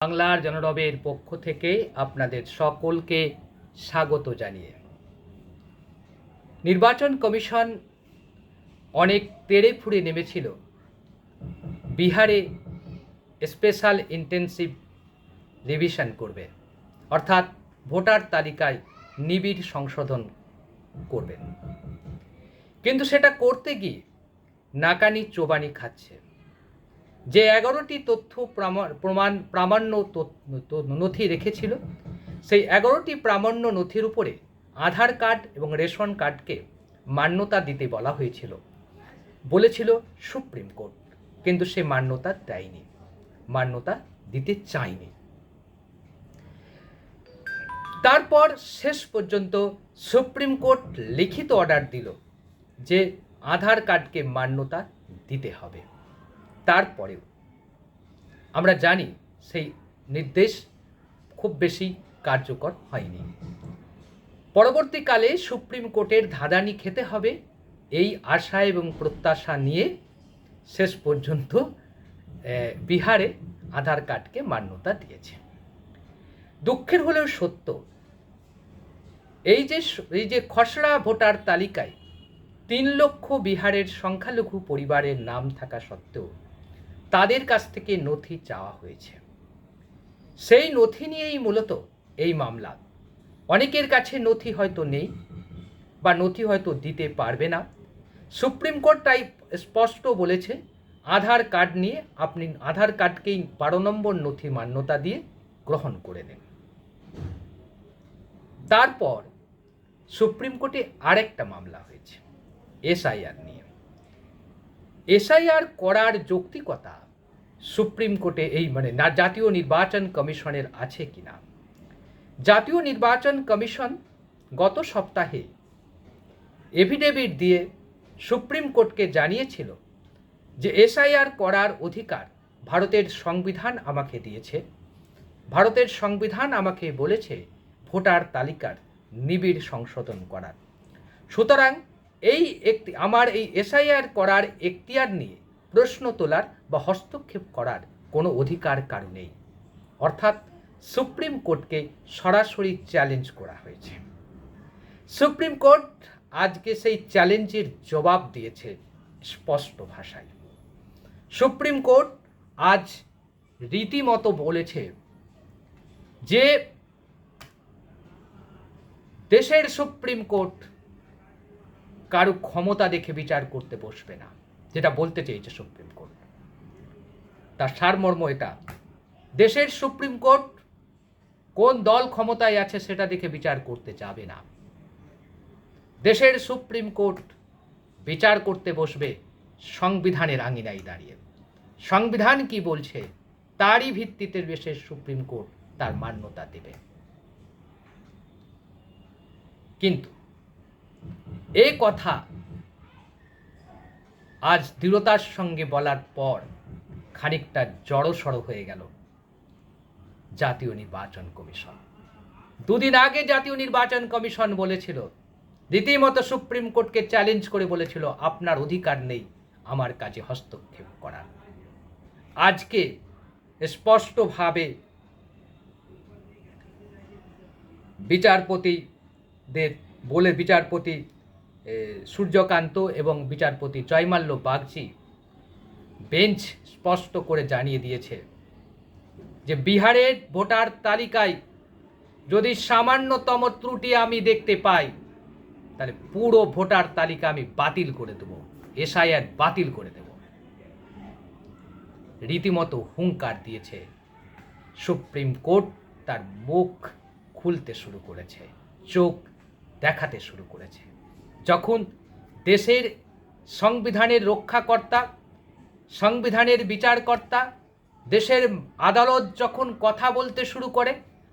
বাংলার জনরবের পক্ষ থেকে আপনাদের সকলকে স্বাগত জানিয়ে। নির্বাচন কমিশন অনেক তেড়ে ফুড়ে নেমেছিল। বিহারে স্পেশাল ইন্টেন্সিভ রিভিশন করবে। অর্থাৎ ভোটার তালিকায় নিবিড় সংশোধন করবেন কিন্তু সেটা করতে গিয়ে নাকানি চোবানি খাচ্ছে। যে এগারোটি তথ্য প্রামা- প্রমাণ, প্রামাণ্য নথি রেখেছিল, সেই এগারোটি প্রামাণ্য নথির উপরে আধার কার্ড এবং রেশন কার্ডকে মান্যতা দিতে বলা হয়েছিল, বলেছিল সুপ্রিম কোর্ট। কিন্তু সে মান্যতা দেয়নি, মান্যতা দিতে চায়নি। তারপর শেষ পর্যন্ত সুপ্রিম কোর্ট লিখিত অর্ডার দিল যে আধার কার্ডকে মান্যতা দিতে হবে। তারপরেও আমরা জানি সেই নির্দেশ খুব বেশি কার্যকর হয়নি। পরবর্তীকালে সুপ্রিম কোর্টের ধাঁধানি খেতে হবে এই আশা এবং প্রত্যাশা নিয়ে শেষ পর্যন্ত বিহারে আধার কার্ডকে মান্যতা দিয়েছে। দুঃখের হলেও সত্য, এই যে এই যে খসড়া ভোটার তালিকায় তিন লক্ষ বিহারের সংখ্যালঘু পরিবারের নাম থাকা সত্ত্বেও তাদের কাছ থেকে নথি চাওয়া হয়েছে। সেই নথি নিয়েই মূলত এই মামলা। অনেকের কাছে নথি হয়তো নেই বা নথি হয়তো দিতে পারবে না। সুপ্রিম কোর্ট তাই স্পষ্ট বলেছে, আধার কার্ড নিয়ে আপনি আধার কার্ডকেই বারো নম্বর নথি মান্যতা দিয়ে গ্রহণ করে নেন। তারপর সুপ্রিম কোর্টে আরেকটা মামলা হয়েছে, এসআইআর নিয়ে। এসআইআর করার যৌক্তিকতা সুপ্রিম কোর্টে এই মানে না, জাতীয় নির্বাচন কমিশনের আছে কিনা? জাতীয় নির্বাচন কমিশন গত সপ্তাহে এফিডেভিট দিয়ে সুপ্রিম কোর্টকে জানিয়েছিল যে এসআইআর করার অধিকার ভারতের সংবিধান আমাকে দিয়েছে। ভারতের সংবিধান আমাকে বলেছে ভোটার তালিকার নিবিড় সংশোধন করার। সুতরাং এই একটি, আমার এই এসআইআর করার এখতিয়ার নিয়ে প্রশ্ন তোলার বা হস্তক্ষেপ করার কোনো অধিকার কারও নেই। অর্থাৎ সুপ্রিম কোর্টকে সরাসরি চ্যালেঞ্জ করা হয়েছে। সুপ্রিম কোর্ট আজকে সেই চ্যালেঞ্জের জবাব দিয়েছে স্পষ্ট ভাষায়। সুপ্রিম কোর্ট আজ রীতিমতো বলেছে যে দেশের সুপ্রিম কোর্ট কারও ক্ষমতা দেখে বিচার করতে বসবে না, যেটা বলতে চেয়েছে সুপ্রিম কোর্ট। তার সারমর্ম এটা, দেশের সুপ্রিম কোর্ট কোন দল ক্ষমতায় আছে সেটা দেখে বিচার করতে যাবে না। দেশের সুপ্রিম কোর্ট বিচার করতে বসবে সংবিধানের আঙিনায় দাঁড়িয়ে। সংবিধান কি বলছে, তারই ভিত্তিতে দেশের সুপ্রিম কোর্ট তার মান্যতা দেবে। কিন্তু এ কথা আজ দৃঢ়তার সঙ্গে বলার পর খানিকটা জড়সড় হয়ে গেল জাতীয় নির্বাচন কমিশন। দুদিন আগে জাতীয় নির্বাচন কমিশন বলেছিল, রীতিমতো সুপ্রিম কোর্টকে চ্যালেঞ্জ করে বলেছিল, আপনার অধিকার নেই আমার কাজে হস্তক্ষেপ করার। আজকে স্পষ্টভাবে বিচারপতিদের বলে বিচারপতি সূর্যকান্ত এবং বিচারপতি জয়মাল্য বাগচি বেঞ্চ স্পষ্ট করে জানিয়ে দিয়েছে যে বিহারের ভোটার তালিকায় যদি সামান্যতম ত্রুটি আমি দেখতে পাই, তাহলে পুরো ভোটার তালিকা আমি বাতিল করে দেব, এসআইআর বাতিল করে দেব। রীতিমতো হুঙ্কার দিয়েছে। সুপ্রিম কোর্ট তার মুখ খুলতে শুরু করেছে। চোখ দেখাতে শুরু করেছে। যখন দেশের সংবিধানের রক্ষাকর্তা, সংবিধানের বিচারকর্তা, দেশের আদালত যখন কথা বলতে শুরু করে,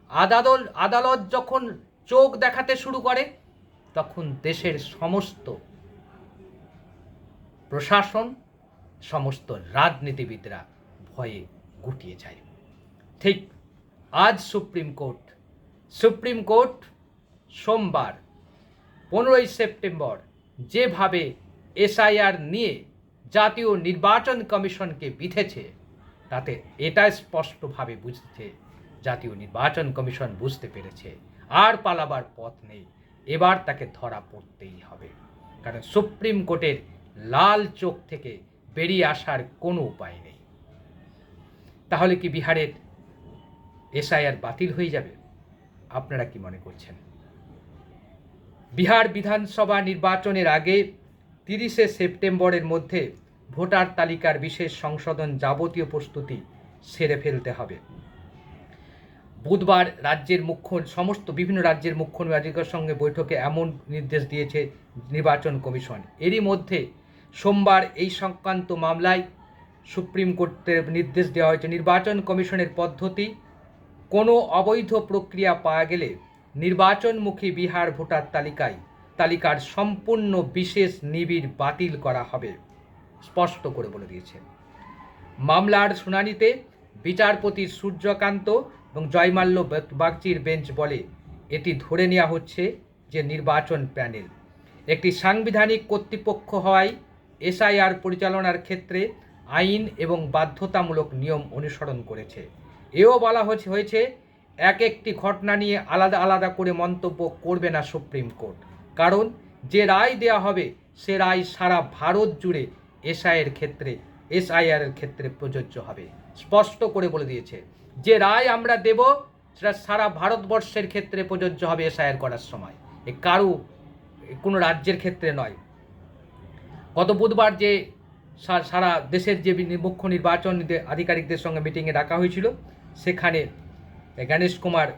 আদালত আদালত যখন চোখ দেখাতে শুরু করে, তখন দেশের সমস্ত প্রশাসন, সমস্ত রাজনীতিবিদরা ভয়ে গুটিয়ে যায়। ঠিক আজ সুপ্রিম কোর্ট সুপ্রিম কোর্ট সোমবার পনেরোই সেপ্টেম্বর যেভাবে এসআইআর নিয়ে জাতীয় নির্বাচন কমিশনকে বিধেছে, তাতে এটা স্পষ্টভাবে বুঝছে, জাতীয় নির্বাচন কমিশন বুঝতে পেরেছে, আর পালাবার পথ নেই, এবার তাকে ধরা পড়তেই হবে। কারণ সুপ্রিম কোর্টের লাল চোখ থেকে বেরিয়ে আসার কোনো উপায় নেই। তাহলে কি বিহারের এসআইআর বাতিল হয়ে যাবে? আপনারা কি মনে করছেন? বিহার বিধানসভা নির্বাচনের আগে তিরিশে সেপ্টেম্বরের মধ্যে ভোটার তালিকার বিশেষ সংশোধন যাবতীয় প্রস্তুতি সেরে ফেলতে হবে। বুধবার রাজ্যের মুখ্য, সমস্ত বিভিন্ন রাজ্যের মুখ্য নির্বাচকের সঙ্গে বৈঠকে এমন নির্দেশ দিয়েছে নির্বাচন কমিশন। এরই মধ্যে সোমবার এই সংক্রান্ত মামলায় সুপ্রিম কোর্টের নির্দেশ দেওয়া হয়েছে। নির্বাচন কমিশনের পদ্ধতি, কোনো অবৈধ প্রক্রিয়া পাওয়া গেলে নির্বাচনমুখী বিহার ভোটার তালিকায় তালিকার সম্পূর্ণ বিশেষ নিবিড় বাতিল করা হবে। স্পষ্ট করে বলে দিয়েছে। মামলার শুনানিতে বিচারপতি সূর্যকান্ত এবং জয়মাল্য বাগচির বেঞ্চ বলে এটি ধরে নেওয়া হচ্ছে যে নির্বাচন প্যানেল। একটি সাংবিধানিক কর্তৃপক্ষ হওয়ায় এসআইআর পরিচালনার ক্ষেত্রে আইন এবং বাধ্যতামূলক নিয়ম অনুসরণ করেছে। এও বলা হয়েছে এক একটি ঘটনা নিয়ে আলাদা আলাদা করে মন্তব্য করবে না সুপ্রিম কোর্ট। কারণ যে রায় দেওয়া হবে, সে রায় সারা ভারত জুড়ে এসআইয়ের ক্ষেত্রে এসআইআর এর ক্ষেত্রে প্রযোজ্য হবে। স্পষ্ট করে বলে দিয়েছে, যে রায় আমরা দেব, সেটা সারা ভারতবর্ষের ক্ষেত্রে প্রযোজ্য হবে এসআইআর করার সময়। এ কারু কোনো রাজ্যের ক্ষেত্রে নয়। গত বুধবার যে সারা দেশের যে মুখ্য নির্বাচন আধিকারিকদের সঙ্গে মিটিংয়ে ডাকা হয়েছিল, সেখানে গণেশ কুমার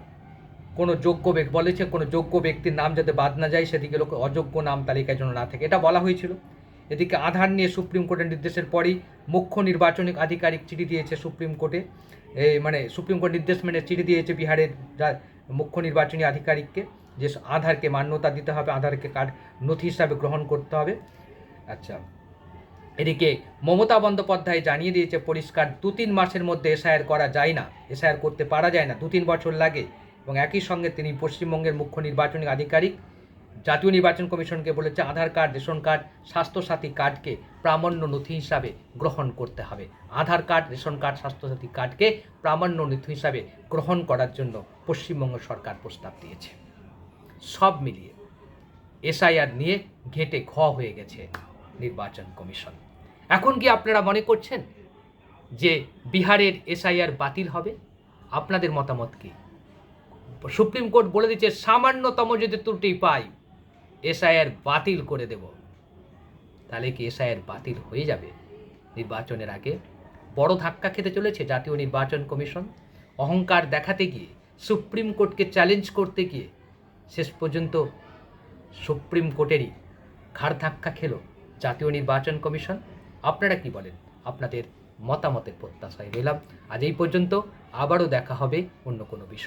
কোনো যোগ্য ব্যক্তি বলেছে, কোনো যোগ্য ব্যক্তির নাম যাতে বাদ না যায়, সেদিকে লোক অযোগ্য নাম তালিকায় যেন না থাকে। এটা বলা হয়েছিল। এদিকে আধার নিয়ে সুপ্রিম কোর্টের নির্দেশের পরই মুখ্য নির্বাচনী আধিকারিক চিঠি দিয়েছে সুপ্রিম কোর্টে। এই মানে সুপ্রিম কোর্ট নির্দেশ মেনে চিঠি দিয়েছে বিহারের মুখ্য নির্বাচনী আধিকারিককে যে আধারকে মান্যতা দিতে হবে, আধারকে কার্ড নথি হিসাবে গ্রহণ করতে হবে। আচ্ছা। এদিকে মমতা বন্দ্যোপাধ্যায় জানিয়ে দিয়েছে, পরিষ্কার দু তিন মাসের মধ্যে এসআইআর করা যায় না, এসআইআর করতে পারা যায় না, দু তিন বছর লাগে। এবং একই সঙ্গে তিনি পশ্চিমবঙ্গের মুখ্য নির্বাচনী আধিকারিক, জাতীয় নির্বাচন কমিশনকে বলেছে, Aadhaar card, ration card, Swasthyasathi কার্ডকে প্রামাণ্য নথি হিসাবে গ্রহণ করতে হবে। Aadhaar card, ration card, Swasthyasathi কার্ডকে প্রামাণ্য নথি হিসাবে গ্রহণ করার জন্য পশ্চিমবঙ্গ সরকার প্রস্তাব দিয়েছে। সব মিলিয়ে এসআইআর নিয়ে ঘেটে ঘ হয়ে গেছে নির্বাচন কমিশন। এখন কি আপনারা মনে করছেন যে বিহারের এসআইআর বাতিল হবে? আপনাদের মতামত কি? সুপ্রিম কোর্ট বলে দিচ্ছে, সামান্যতম যদি ত্রুটি পাই, এসআইআর বাতিল করে দেব। তাহলে কি এসআইআর বাতিল হয়ে যাবে? নির্বাচনের আগে বড় ধাক্কা খেতে চলেছে জাতীয় নির্বাচন কমিশন। অহংকার দেখাতে গিয়ে, সুপ্রিম কোর্টকে চ্যালেঞ্জ করতে গিয়ে, শেষ পর্যন্ত সুপ্রিম কোর্টেরই ঘাড় ধাক্কা খেলো জাতীয় নির্বাচন কমিশন। আপনারা কি বলেন? আপনাদের মতামতের প্রত্যাশায় রইলাম। আজ এই পর্যন্ত, আবারও দেখা হবে অন্য কোনো বিষয়।